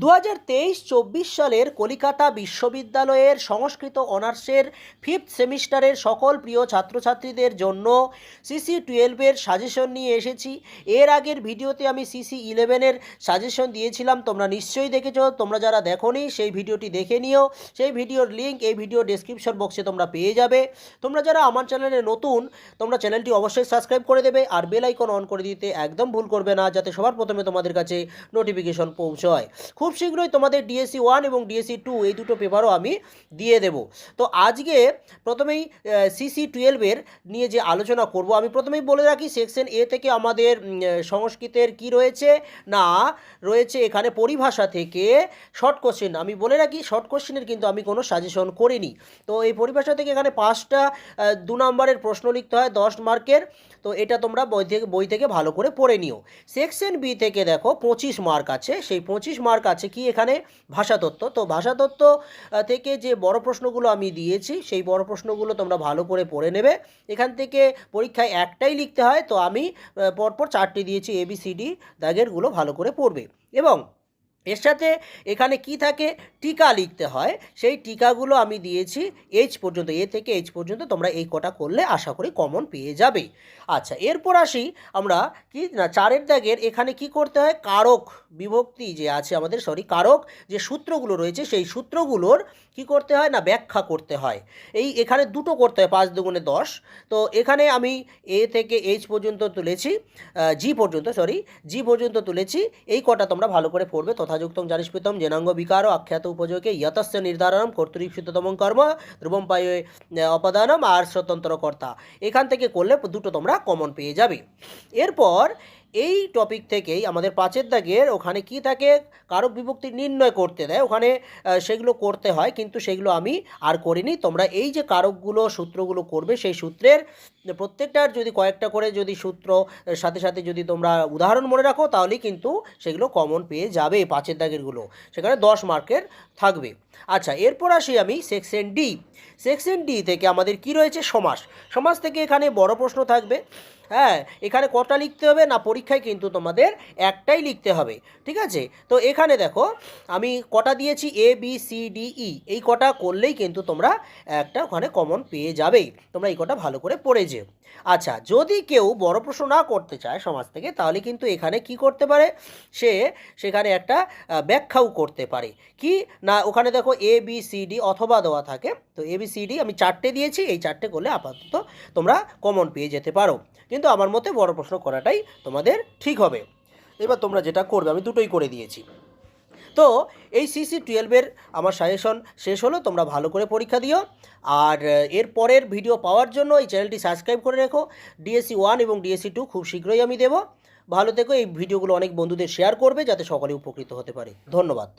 দু হাজার তেইশ চব্বিশ সালের কলিকাতা বিশ্ববিদ্যালয়ের সংস্কৃত অনার্সের ফিফথ সেমিস্টারের সকল প্রিয় ছাত্রছাত্রীদের জন্য সিসি টুয়েলভের সাজেশন নিয়ে এসেছি। এর আগের ভিডিওতে আমি সিসি ইলেভেনের সাজেশন দিয়েছিলাম, তোমরা নিশ্চয়ই দেখেছ। তোমরা যারা দেখোনি, সেই ভিডিওটি দেখে নিও। সেই ভিডিওর লিঙ্ক এই ভিডিও ডেসক্রিপশন বক্সে তোমরা পেয়ে যাবে। তোমরা যারা আমার চ্যানেলে নতুন, তোমরা চ্যানেলটি অবশ্যই সাবস্ক্রাইব করে দেবে আর বেল আইকন অন করে দিতে একদম ভুল করবে না, যাতে সবার প্রথমে তোমাদের কাছে নোটিফিকেশন পৌঁছয়। খুব শীঘ্রই তোমাদের ডিএসসি ওয়ান এবং ডিএসসি টু এই দুটো পেপারও আমি দিয়ে দেব। তো আজকে প্রথমেই সিসি টুয়েলভের নিয়ে যে আলোচনা করব, আমি প্রথমেই বলে রাখি সেকশন এ থেকে আমাদের সংস্কৃতের কি রয়েছে? না, রয়েছে এখানে পরিভাষা থেকে শর্ট কোশ্চেন আমি বলে রাখি শর্ট কোশ্চেনের কিন্তু আমি কোনো সাজেশন করিনি। তো এই পরিভাষা থেকে এখানে পাঁচটা দু নম্বরের প্রশ্ন লিখতে হয়, দশ মার্কের। তো এটা তোমরা বই থেকে বই থেকে ভালো করে পড়ে নিও। সেকশন বি থেকে দেখো, পঁচিশ মার্ক আছে। সেই পঁচিশ মার্ক আছে কি এখানে? ভাষাতত্ত্ব। তো ভাষাতত্ত্ব থেকে যে বড় প্রশ্নগুলো আমি দিয়েছি, সেই বড় প্রশ্নগুলো তোমরা ভালো করে পড়ে নেবে। এখান থেকে পরীক্ষায় একটাই লিখতে হয়, তো আমি পরপর চারটি দিয়েছি এবিসিডি দাগেরগুলো ভালো করে পড়বে। এবং এর সাথে এখানে কি থাকে? টিকা লিখতে হয়। সেই টিকাগুলো আমি দিয়েছি এইচ পর্যন্ত এ থেকে এইচ পর্যন্ত তোমরা এই কটা করলে আশা করি কমন পেয়ে যাবে। আচ্ছা এরপর আসি আমরা কি না, চারের দাগের এখানে কি করতে হয়? কারক বিভক্তি যে আছে আমাদের সরি কারক যে সূত্রগুলো রয়েছে, সেই সূত্রগুলোর কি করতে হয় না, ব্যাখ্যা করতে হয়। এই এখানে দুটো করতে হয়, পাঁচ দুগুণে দশ। তো এখানে আমি এ থেকে এইচ পর্যন্ত তুলেছি জি পর্যন্ত সরি জি পর্যন্ত তুলেছি, এই কটা তোমরা ভালো করে পড়বে তথাযুক্তম জানিষ্পিতম জেনাঙ্গ বিকার আখ্যাত উপযোগে ইয়তস্য নির্ধারণম কর্তৃপতম কর্ম, ধ্রুবম পায়ে অপদানম আর স্বতন্ত্র কর্তা এখান থেকে করলে দুটো তোমরা কমন পেয়ে যাবে। এরপর এই টপিক থেকেই আমাদের পাঁচের দাগের ওখানে কি থাকে, কারক বিভক্তি নির্ণয় করতে দেয়। ওখানে সেগুলো করতে হয়, কিন্তু সেগুলো আমি আর করিনি। তোমরা এই যে কারকগুলো, সূত্রগুলো করবে, সেই সূত্রের প্রত্যেকটার যদি কয়েকটা করে যদি সূত্র সাথে সাথে যদি তোমরা উদাহরণ মনে রাখো, তাহলেই কিন্তু সেগুলো কমন পেয়ে যাবে পাঁচের দাগেরগুলো। সেখানে দশ মার্কের থাকবে। আচ্ছা এরপর আসি আমি সেকশন ডি সেকশন ডি থেকে আমাদের কি রয়েছে? সমাস। সমাস থেকে এখানে বড় প্রশ্ন থাকবে। হ্যাঁ এখানে কটা লিখতে হবে না পরীক্ষায় কিন্তু তোমাদের একটাই লিখতে হবে, ঠিক আছে? তো এখানে দেখো, আমি কটা দিয়েছি? A B C D E এই কটা করলেই কিন্তু তোমরা একটা ওখানে কমন পেয়ে যাবেই। তোমরা এই কটা ভালো করে পড়ে যেও। আচ্ছা যদি কেউ বড় প্রশ্ন না করতে চায় সমাজ থেকে, তাহলে কিন্তু এখানে কি করতে পারে? সে সেখানে একটা ব্যাখ্যাও করতে পারে। কি? না, ওখানে দেখো এ বি সি ডি অথবা দেওয়া থাকে। তো এ বি সি ডি আমি চারটে দিয়েছি, এই চারটে করলে আপাতত তোমরা কমন পেয়ে যেতে পারো। কিন্তু আমার মতে বড় প্রশ্ন করাটাই তোমাদের ঠিক হবে। এবার তোমরা যেটা করবে, আমি দুটোই করে দিয়েছি। তো এই সিসি টুয়েলভের আমার সাজেশন শেষ হলো, তোমরা ভালো করে পরীক্ষা দিও। আর এর পরের ভিডিও পাওয়ার জন্য এই চ্যানেলটি সাবস্ক্রাইব করে রেখো। ডিএসসি ওয়ান এবং ডিএসসি টু খুব শীঘ্রই আমি দেবো। ভালো থেকো, এই ভিডিওগুলো অনেক বন্ধুদের শেয়ার করবে, যাতে সকলে উপকৃত হতে পারে। ধন্যবাদ।